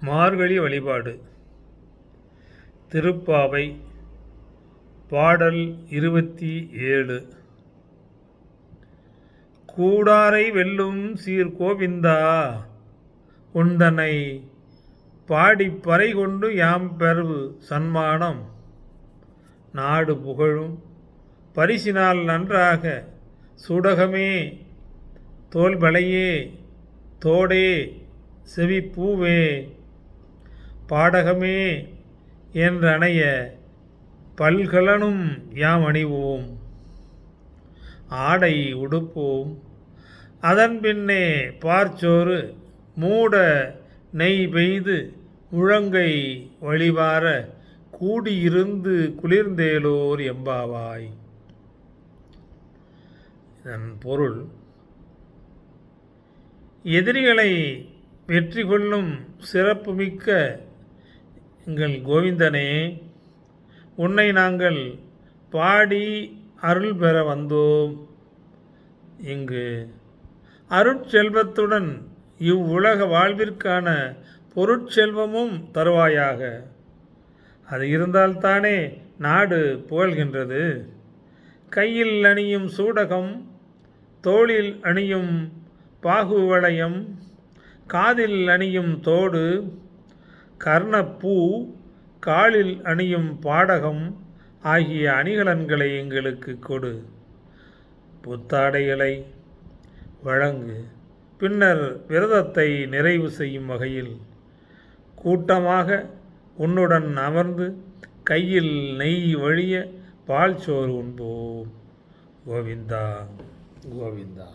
மார்கழி வழிபாடு. திருப்பாவை பாடல் இருபத்தி ஏழு. கூடாரை வெல்லும் சீர் கோவிந்தா உந்தனை பாடிப் பறை கொண்டு யாம் பெறவு சன்மானம். நாடு புகழும் பரிசினால் நன்றாக சுடகமே தோல்பலையே தோடே செவி பூவே பாடகமே என்றணைய பல்கலனும் யாம் அணிவோம். ஆடை உடுப்போம். அதன் பின்னே பார்ச்சோறு மூட நெய் பெய்து முழங்கை வழிவார கூடியிருந்து குளிர்ந்தேலோர் எம்பாவாய். இதன் பொருள் எதிரிகளை வெற்றி கொள்ளும் சிறப்புமிக்க எங்கள் கோவிந்தனே உன்னை நாங்கள் பாடி அருள் பெற வந்தோம். இங்கு அருட்செல்வத்துடன் இவ்வுலக வாழ்விற்கான பொருட்செல்வமும் தருவாயாக. அது இருந்தால்தானே நாடு புகழ்கின்றது. கையில் அணியும் சூடகம் தோளில் அணியும் பாகுவளையம் காதில் அணியும் தோடு கர்ணப்பூ காலில் அணியும் பாடகம் ஆகிய அணிகலன்களை எங்களுக்கு கொடு. புத்தாடைகளை வழங்கு. பின்னர் விரதத்தை நிறைவு செய்யும் வகையில் கூட்டமாக உன்னுடன் அமர்ந்து கையில் நெய் வழிய பால் சோறு உண்போம். கோவிந்தா கோவிந்தா.